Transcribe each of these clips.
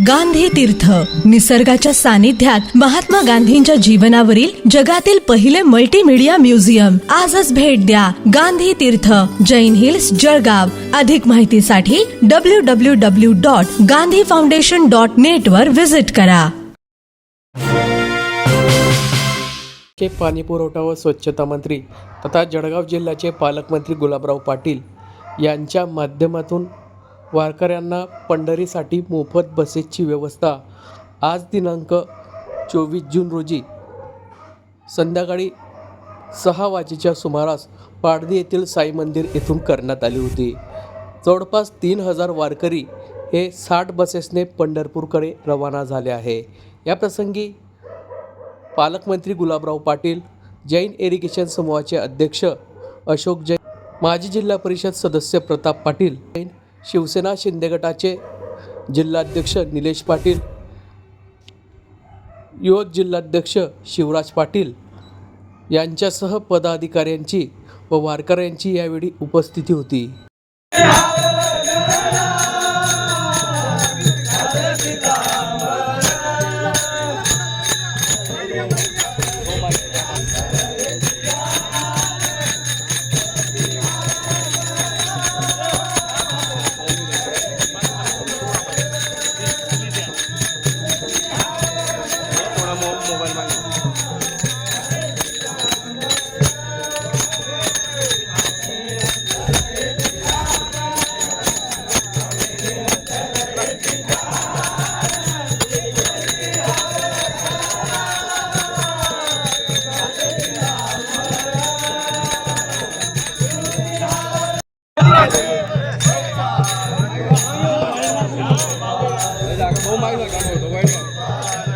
गांधी तीर्थ. निसर्गाच्या सानिध्यात महात्मा गांधींच्या जीवनावरील जगातील पहिले मल्टीमीडिया म्युझियम आजच भेट द्या गांधी तीर्थ. जैन हिल्स जळगाव. अधिक माहितीसाठी W W W dot Gandhi foundation dot net वर व्हिजिट करा. के पाणी पुरवठा व स्वच्छता मंत्री तथा जळगाव जिल्ह्याचे पालकमंत्री गुलाबराव पाटील यांच्या माध्यमातून वारकऱ्यांना पंढरीसाठी मोफत बसेसची व्यवस्था. आज दिनांक चोवीस जून रोजी संध्याकाळी सहा वाजेच्या सुमारास पाडदी येथील साई मंदिर येथून करण्यात आली होती. जवळपास तीन हजार वारकरी हे साठ बसेसने पंढरपूरकडे रवाना झाले आहे. या प्रसंगी पालकमंत्री गुलाबराव पाटील जैन इरिगेशन समूहाचे अध्यक्ष अशोक जैन माजी जिल्हा परिषद सदस्य प्रताप पाटील जैन शिवसेना शिंदे गटाचे जिल्हाध्यक्ष निलेश पाटील युवक जिल्हाध्यक्ष शिवराज पाटील यांच्यासह पदाधिकाऱ्यांची व वारकऱ्यांची यावेळी उपस्थिती होती. કાઢો દબાઈ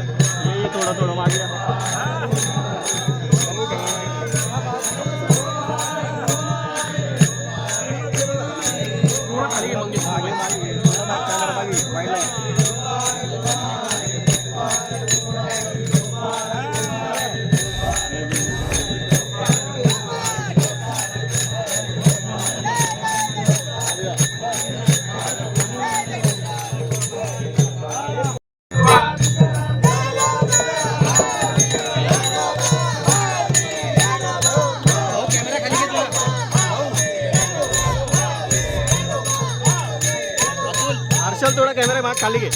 थोडा कॅमेरा माग खाली घे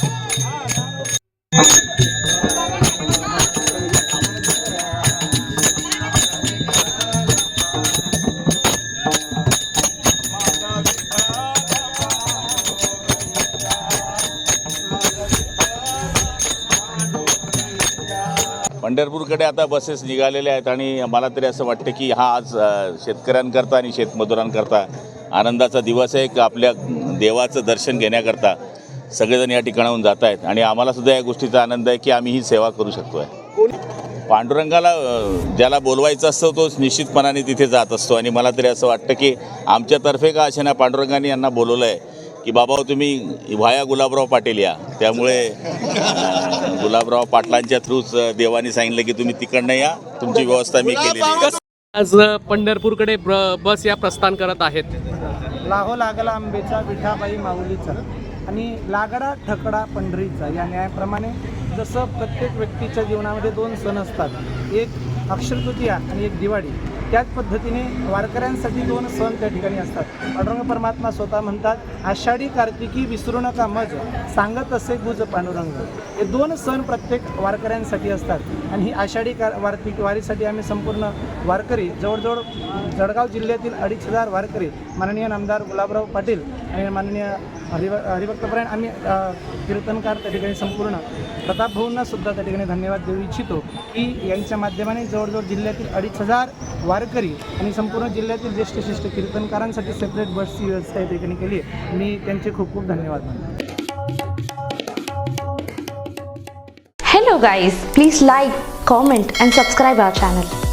पंढरपूरकडे आता बसेस निघालेल्या आहेत आणि मला तरी असं वाटतं की हा आज शेतकऱ्यांकरता आणि शेतमजुरांकरता आनंदाचा दिवस आहे आपल्या देवाचं दर्शन घेण्याकरता. सगळेजण या ठिकाणाहून जात आहेत. आणि आम्हाला सुद्धा या गोष्टीचा आनंद आहे की आम्ही ही सेवा करू शकतो आहे पांडुरंगाला ज्याला बोलवायचं असतं तो निश्चितपणाने तिथे जात असतो. आणि मला तरी असं वाटतं की आमच्यातर्फे का असे ना पांडुरंगाने यांना बोलवलं आहे की बाबा तुम्ही व्हाया गुलाबराव पाटील या. त्यामुळे गुलाबराव पाटलांच्या थ्रूच देवाने सांगितलं की तुम्ही तिकडनं या. तुमची व्यवस्था मी केलेली आज पंढरपूरकडे बस या प्रस्थान करत आहेत. लाहो लागला आंबेचा विठाबाई माऊलीचा. आणि लागडा ठकडा पंढरीचा या न्यायाप्रमाणे जसं प्रत्येक व्यक्तीच्या जीवनामध्ये दोन सण असतात एक अक्षरतृतीया आणि एक दिवाळी त्याच पद्धतीने वारकऱ्यांसाठी दोन सण त्या ठिकाणी असतात. पांडुरंग परमात्मा स्वतः म्हणतात आषाढी कार्तिकी विसरू नका मज सांगत असे गुज पांडुरंग. हे दोन सण प्रत्येक वारकऱ्यांसाठी असतात आणि ही आषाढी कार वार्तिक वारीसाठी आम्ही संपूर्ण वारकरी जवळजवळ जळगाव जिल्ह्यातील अडीच हजार वारकरी माननीय नामदार गुलाबराव पाटील आणि माननीय हरिभ हरिभक्तपरायण आम्ही कीर्तनकार त्या ठिकाणी संपूर्ण प्रताप भाऊंना सुद्धा त्या ठिकाणी धन्यवाद देऊ इच्छितो की यांच्या माध्यमाने जवळजवळ जिल्ह्यातील अडीच हजार वारकरी आणि संपूर्ण जिल्ह्यातील ज्येष्ठ शिष्ट कीर्तनकारांसाठी सेपरेट बसची व्यवस्था या ठिकाणी केली आहे. मी त्यांचे खूप खूप धन्यवाद मानतो. Hello guys please like comment and subscribe our channel